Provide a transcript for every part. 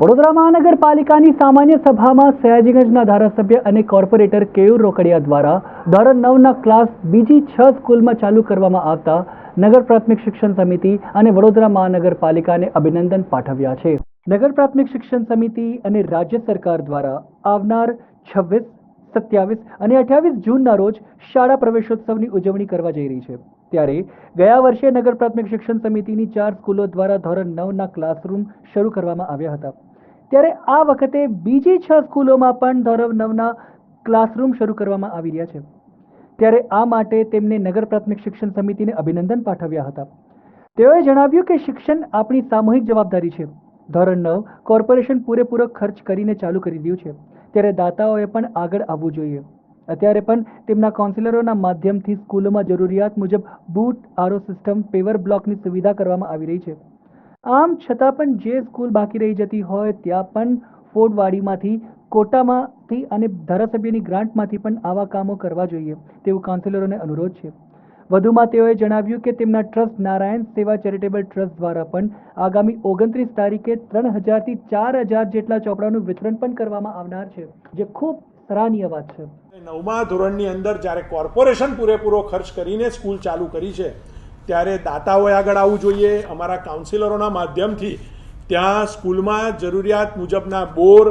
વડોદરા મહાનગરપાલિકાની સામાન્ય સભામાં સયાજીગંજના ધારાસભ્ય અને કોર્પોરેટર કેયુર રોકડિયા દ્વારા ધોરણ નવના ક્લાસ બીજી છ સ્કૂલમાં ચાલુ કરવામાં આવતા નગર પ્રાથમિક શિક્ષણ સમિતિ અને વડોદરા મહાનગરપાલિકાને અભિનંદન પાઠવ્યા છે. નગર પ્રાથમિક શિક્ષણ સમિતિ અને રાજ્ય સરકાર દ્વારા આવનાર છવ્વીસ, સત્યાવીસ અને અઠ્યાવીસ જૂનના રોજ શાળા પ્રવેશોત્સવની ઉજવણી કરવા જઈ રહી છે. ત્યારે ગયા વર્ષે નગર પ્રાથમિક શિક્ષણ સમિતિની ચાર સ્કૂલો દ્વારા ધોરણ નવના ક્લાસરૂમ શરૂ કરવામાં આવ્યા હતા. ત્યારે આ વખતે બીજી છ સ્કૂલોમાં પણ ધોરણ નવના ક્લાસરૂમ શરૂ કરવામાં આવી રહ્યા છે. ત્યારે આ માટે તેમને નગર પ્રાથમિક શિક્ષણ સમિતિને અભિનંદન પાઠવ્યા હતા. તેઓએ જણાવ્યું કે શિક્ષણ આપણી સામૂહિક જવાબદારી છે. ધોરણ નવ કોર્પોરેશન પૂરેપૂરો ખર્ચ કરીને ચાલુ કરી દીધું છે. ત્યારે દાતાઓએ પણ આગળ આવવું જોઈએ. અત્યારે પણ તેમના કાઉન્સિલરોના માધ્યમથી સ્કૂલોમાં જરૂરિયાત મુજબ બૂટ આરો સિસ્ટમ પેવર બ્લોકની સુવિધા કરવામાં આવી રહી છે. આમ છતાં પણ જે સ્કૂલ બાકી રહી જતી હોય ત્યાં પણ ફોડવાડીમાંથી, કોટામાંથી અને ધારાસભ્યની ગ્રાન્ટમાંથી પણ આવા કામો કરવા જોઈએ, તેવું કાઉન્સિલરોને અનુરોધ છે. વધુમાં તેઓએ જણાવ્યું કે તેમના ટ્રસ્ટ નારાયણ સેવા ચેરિટેબલ ટ્રસ્ટ દ્વારા પણ આગામી ઓગણત્રીસ તારીખે ત્રણ હજારથી ચાર હજાર જેટલા ચોપડાનું વિતરણ પણ કરવામાં આવનાર છે, જે ખૂબ સરાહનીય વાત છે. નવમા ધોરણની અંદર જ્યારે કોર્પોરેશન પૂરેપૂરો ખર્ચ કરીને સ્કૂલ ચાલુ કરી છે ત્યારે દાતાઓએ આગળ આવવું જોઈએ. અમારા કાઉન્સિલરોના માધ્યમથી ત્યાં સ્કૂલમાં જરૂરિયાત મુજબના બોર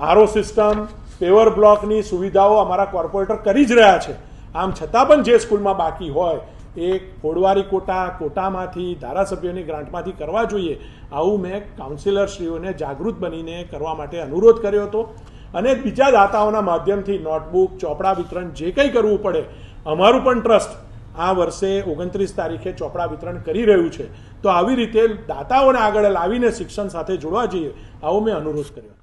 આરો સિસ્ટમ પેવર બ્લોકની સુવિધાઓ અમારા કોર્પોરેટર કરી જ રહ્યા છે. આમ છતાં પણ જે સ્કૂલમાં બાકી હોય, એ ફોડવારી કોટા, કોટામાંથી, ધારાસભ્યોની ગ્રાન્ટમાંથી કરવા જોઈએ. આવું મેં કાઉન્સિલરશ્રીઓને જાગૃત બનીને કરવા માટે અનુરોધ કર્યો હતો. અને બીજા દાતાઓના માધ્યમથી નોટબુક, ચોપડા વિતરણ જે કંઈ કરવું પડે, અમારું પણ ટ્રસ્ટ આ વર્ષે ઓગણત્રીસ તારીખે ચોપડા વિતરણ કરી રહ્યું છે. તો આવી રીતે દાતાઓને આગળ લાવીને શિક્ષણ સાથે જોડવા જોઈએ, આવો મેં અનુરોધ કર્યો.